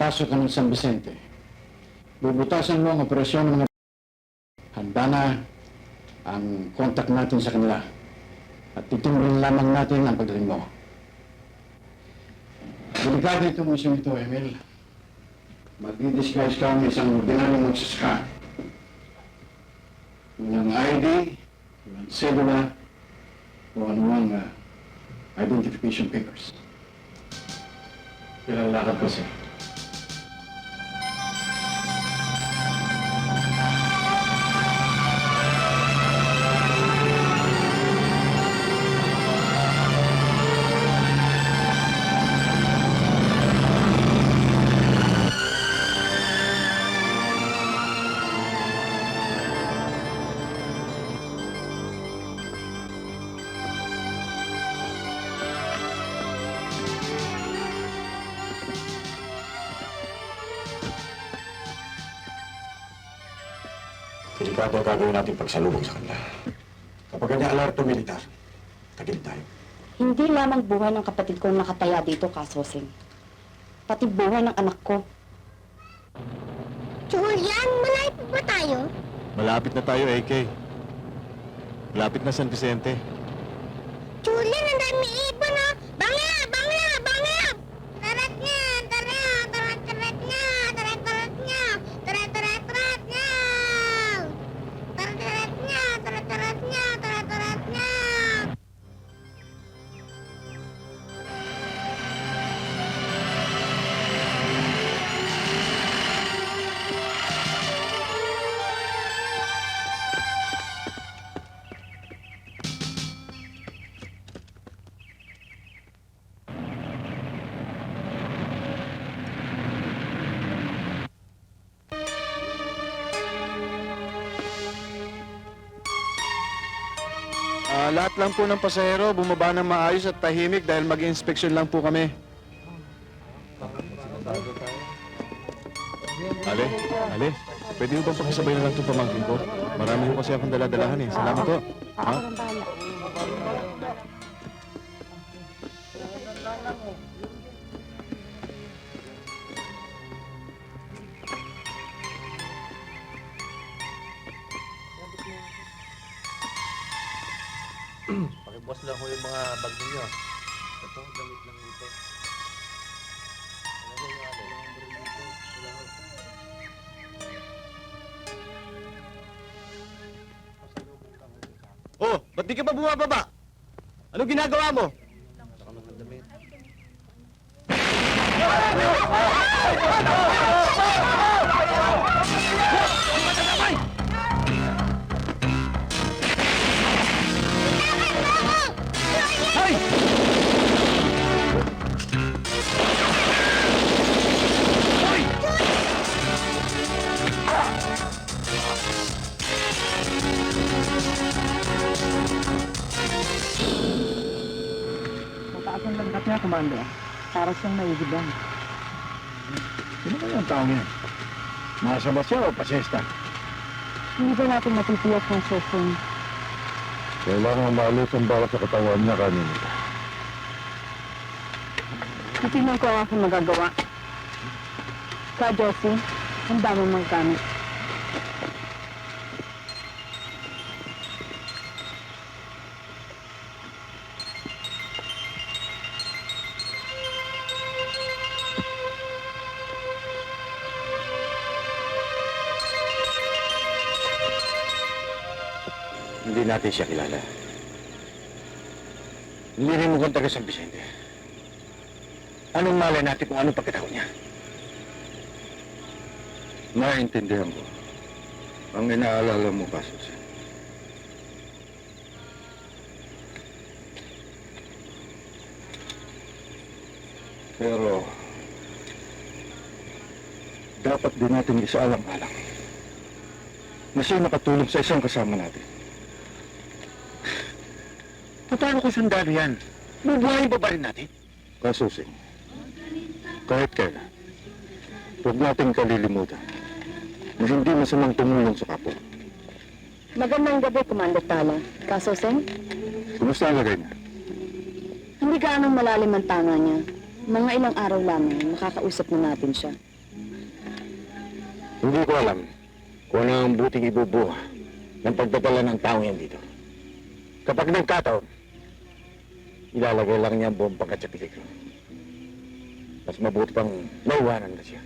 papasok ka ng San Vicente. Bubutasan mo ang operasyon ng mga handa na ang contact natin sa kanila. At titingnan lamang natin ang pagdating mo. Delikado itong misyong ito, Emil. Mag-disguise ka ng isang ordinaryong magsasaka. Walang ID, walang cedula, o anumang uh, identification papers. Kilala ka kasi. Delikado ang gagawin natin pagsalubong sa kanila. Kapag kanya alerto militar, tagilid tayo. Hindi lamang buhay ng kapatid ko ang nakataya dito, Kasosing. Pati buhay ng anak ko. Julian, malay pa ba tayo? Malapit na tayo, AK. Malapit na San Vicente. Julian, ang dami ibon, oh! Ah, lahat lang po ng pasahero bumaba ng maayos at tahimik dahil mag-inspeksyon lang po kami. Ale, Ale, pwede mo bang pakisabay na lang itong pamangkin ko? Marami ko kasi akong daladalahan eh. Salamat po. Ha? Ako ng bahala. Pakibukas lang ko yung mga bag ninyo. Ito, damit lang dito. Ano yung ano? Wala ko. Oh, ba't di ka pa bumababa? Ano ginagawa mo? Mga damit. Mataas Komando. Para siyang naihigang. Sino kaya ang taong yan? Nasa ba siya o pasesta? Hindi ba natin matitiyak ng session? Kailangan maalis ang bawat sa katawan niya kanina. Titignan ko ang aking magagawa. Ka, Jessie, ang dami mong gamit. Hindi natin siya kilala. Hindi rin mukhang taga San Vicente. Anong malay natin kung anong pagkatao niya? Naintindihan ko. Ang inaalala mo, Kasus. Pero, dapat din natin isaalang-alang na siya nakatulong sa isang kasama natin. Paano kung sundalo yan? Bubuhayin pa ba rin natin? Kasusing, kahit kailan, huwag natin kalilimutan na hindi masamang tumulong sa kapwa. Magandang gabi, Commander Tala. Kasosing, Kumusta ang lagay niya? hindi gaanong malalim ang tanga niya. Mga ilang araw lamang, makakausap na natin siya. Hindi ko alam kung ano ang buting ibubuha ng pagdadala ng tao yan dito. Kapag nagkataon, ilalagay lang niya ang bombang at sa. Mas mabuti pang naiwanan na siya.